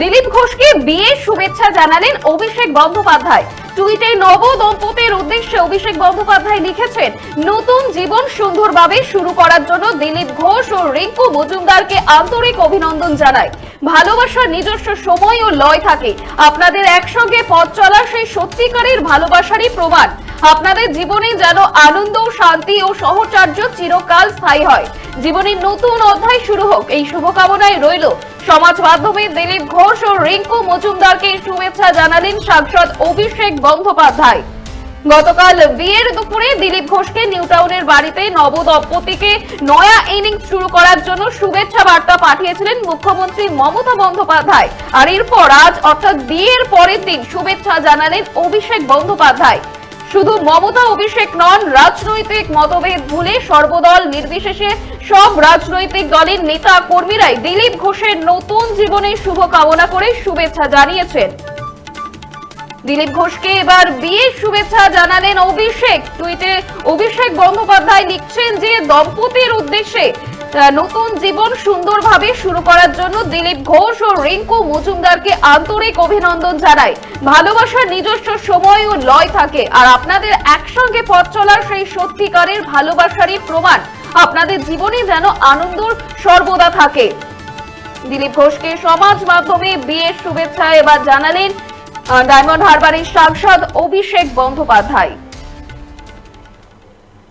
দিলীপ ঘোষকে বিয়ের শুভেচ্ছা জানালেন অভিষেক বন্দ্যোপাধ্যায়। টুইটে নব দম্পতির উদ্দেশ্যে অভিষেক বন্দ্যোপাধ্যায় লিখেছেন, নতুন জীবন সুন্দরভাবে শুরু করার জন্য দিলীপ ঘোষ ও রিঙ্কু মজুমদারকে আন্তরিক অভিনন্দন জানায় ভালোবাসার নিজস্ব সময় ও লয় থাকে। আপনাদের একসঙ্গে পথ চলা সেই সত্যিকারের ভালোবাসারই প্রমাণ। আপনাদের জীবনে যেন আনন্দ, শান্তি ও সহচার্য চিরকাল স্থায়ী হয়। জীবনের নতুন অধ্যায় শুরু হোক। এই শুভকামনায় রইল সমাজ মাধ্যমে দিলীপ ঘোষ ও রিঙ্কু মজুমদারকে শুভেচ্ছা জানালেন সাংসদ অভিষেক বন্দ্যোপাধ্যায়। গতকাল বিয়ের দুপুরে দিলীপ ঘোষকে নিউ টাউনের বাড়িতে নব দম্পতিকে নয়া ইনিংস শুরু করার জন্য শুভেচ্ছা বার্তা পাঠিয়েছিলেন মুখ্যমন্ত্রী মমতা বন্দ্যোপাধ্যায়। আর এরপর আজ, অর্থাৎ বিয়ের পরের দিন, শুভেচ্ছা জানালেন অভিষেক বন্দ্যোপাধ্যায়। শুধু মমতা অভিষেক নন, রাজনৈতিক মতভেদ ভুলে সর্বদল নির্বিশেষে সব রাজনৈতিক দলের নেতা কর্মীরাই দিলীপ ঘোষের নতুন জীবনে শুভ কামনা করে শুভেচ্ছা জানিয়েছেন। দিলীপ ঘোষকে এবার বিয়ের শুভেচ্ছা জানালেন অভিষেক। টুইটে অভিষেক বন্দ্যোপাধ্যায় লিখছেন যে, দম্পতির উদ্দেশ্যে নতুন জীবন সুন্দরভাবে শুরু করার জন্য দিলীপ ঘোষ ও রিঙ্কু মজুমদারকে আন্তরিক অভিনন্দন জানায় ভালোবাসার নিজস্ব সময় ও লয় থাকে। আর আপনাদের একসঙ্গে পথ চলার সেই সত্যিকারের ভালোবাসারই প্রমাণ। আপনাদের জীবনে যেন আনন্দ সর্বদা থাকে। দিলীপ ঘোষকে সমাজ মাধ্যমে বিয়ের শুভেচ্ছা এবার জানালেন ডায়মন্ড হারবারের সাংসদ অভিষেক বন্দ্যোপাধ্যায়।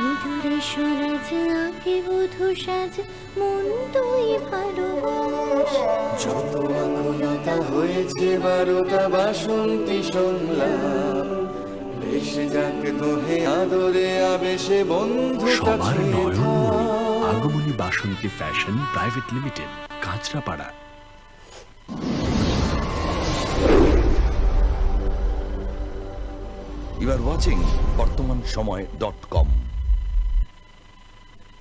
সিঁদুরে সরাজ আগে বধু সাজ মন তুই ভালোবাস। যত আকুলতা হয়েছে বারোটা বাসন্তী সংলাপ যাক দোহে আদরে আবেশে বন্ধু সবার নয়নমণি আগমনী Basanti fashion private limited Kanchrapara. You are watching বর্তমান সময় ডট কম